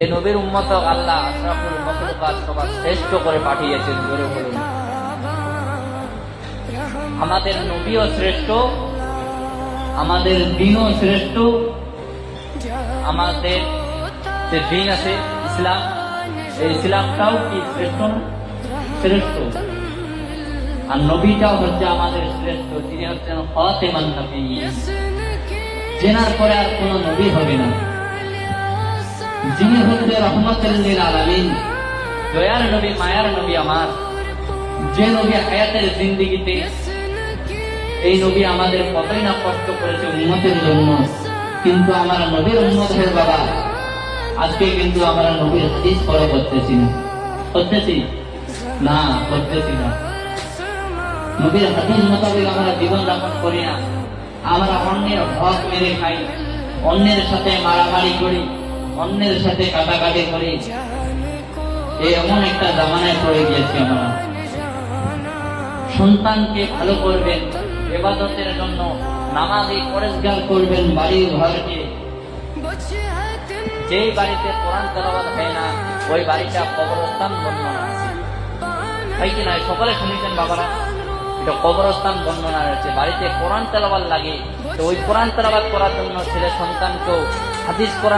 এই নবীর উম্মত আল্লাহ আশরাফুল মখলুকাত সবার শ্রেষ্ঠ করে পাঠিয়েছেন, জোরে বলুন। আমাদের নবীও শ্রেষ্ঠ, আমাদের দিনও শ্রেষ্ঠ, আমাদের যে দিন আছে, ইসলাম, এই ইসলামটাও কি শ্রেষ্ঠ শ্রেষ্ঠ। আর নবীটাও হচ্ছে আমাদের শ্রেষ্ঠ, তিনি হচ্ছেন ফাতেমান নবী। জেনার পরে আর কোন নবী হবে না। যিনি হচ্ছে রহমতুল্লিল আলামিন। দয়ার নবী, মায়ার নবী আমার। যে নবী হায়াতের জিন্দিগিতে এই নবী আমাদের কতই না কষ্ট করেছে উন্মতের জন্য, কিন্তু আমার নবীর উন্মত হয়ে বাবা আজকে কিন্তু আমরা নবীর হাদিস ফলো করতেছি। না করতেছি? না করতেছি না। নবীর হাদিস মোতাবেক আমরা জীবন যাপন করি না। আমরা অন্যের হক মেরে খাই, অন্যের সাথে মারামারি করি। অন্যের সাথে কাটাকাটি করি। এমন একটা জামানায় পড়ে গিয়েছি আমরা। সন্তানকে ভালো করবেন, এবাদতের জন্য নামাজি পরিষ্কার করবেন বাড়ি ঘরকে। যেই বাড়িতে কোরআন তেলাবাদ হয় না, ওই বাড়িটা কবরস্থান বর্ণনা তাই কি না? সকলে শুনেছেন বাবারা? এটা কবরস্থান বর্ণনা রয়েছে বাড়িতে কোরআন তেলাবাদ লাগে। তো ওই কোরআন তেলাবাদ করার জন্য ছেলে সন্তানকেও হাদিস কোরআন